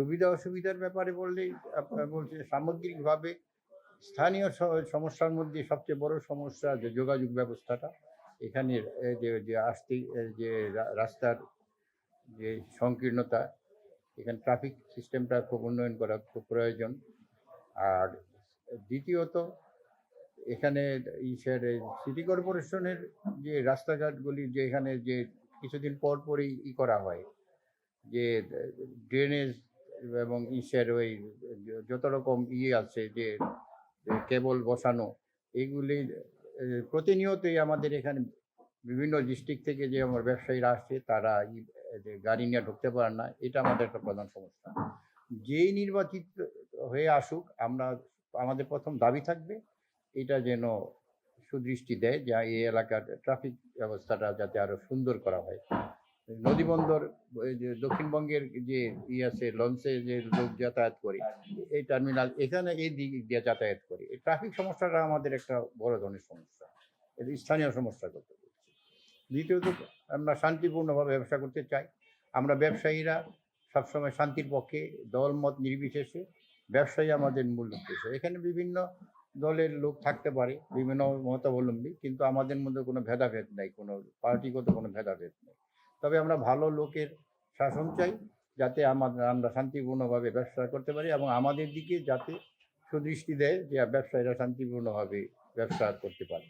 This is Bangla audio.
সুবিধা অসুবিধার ব্যাপারে আপনার বলছে সামগ্রিকভাবে স্থানীয় সমস্যার মধ্যে সবচেয়ে বড় সমস্যা যে যোগাযোগ ব্যবস্থাটা। এখানের যে যে আসতে যে রাস্তার যে সংকীর্ণতা, এখানে ট্রাফিক সিস্টেমটা খুব উন্নয়ন করা খুব প্রয়োজন। আর দ্বিতীয়ত, এখানে ইসের সিটি কর্পোরেশনের যে রাস্তাঘাটগুলি যে এখানে যে কিছুদিন পর পরই ই করা হয়, যে ড্রেনেজ এবং ইসের ওই যত রকম ইয়ে আছে যে কেবল বসানো, এগুলি প্রতিনিয়তই আমাদের এখানে বিভিন্ন ডিস্ট্রিক্ট থেকে যে আমার ব্যবসায়ীরা আসছে, তারা গাড়ি নিয়ে ঢুকতে পারে না, এটা আমাদের একটা প্রধান সমস্যা। যেই নির্বাচিত হয়ে আসুক, আমরা, আমাদের প্রথম দাবি থাকবে, এটা যেন সুদৃষ্টি দেয়, যা এই এলাকার ট্রাফিক ব্যবস্থাটা যাতে আরও সুন্দর করা হয়। নদীবন্দর যে দক্ষিণবঙ্গের যে ই আছে, লঞ্চে যে লোক যাতায়াত করে, এই টার্মিনাল, এখানে এই দিক দিয়ে যাতায়াত করে। এই ট্রাফিক সমস্যাটা আমাদের একটা বড় ধরনের সমস্যা। এটা স্থানীয় সমস্যা করতে দ্বিতীয়ত, আমরা শান্তিপূর্ণভাবে ব্যবসা করতে চাই। আমরা ব্যবসায়ীরা সবসময় শান্তির পক্ষে, দলমত নির্বিশেষে ব্যবসায়ী আমাদের মূল উদ্দেশ্য। এখানে বিভিন্ন দলের লোক থাকতে পারে, বিভিন্ন মতাবলম্বী, কিন্তু আমাদের মধ্যে কোনো ভেদাভেদ নাই, কোনো পার্টিগত কোনো ভেদাভেদ নেই। তবে আমরা ভালো লোকের শাসন চাই যাতে আমাদের আমরা শান্তিপূর্ণভাবে ব্যবসা করতে পারি এবং আমাদের দিকে যাতে সুদৃষ্টি দেয় যে ব্যবসায়ীরা শান্তিপূর্ণভাবে ব্যবসা করতে পারে।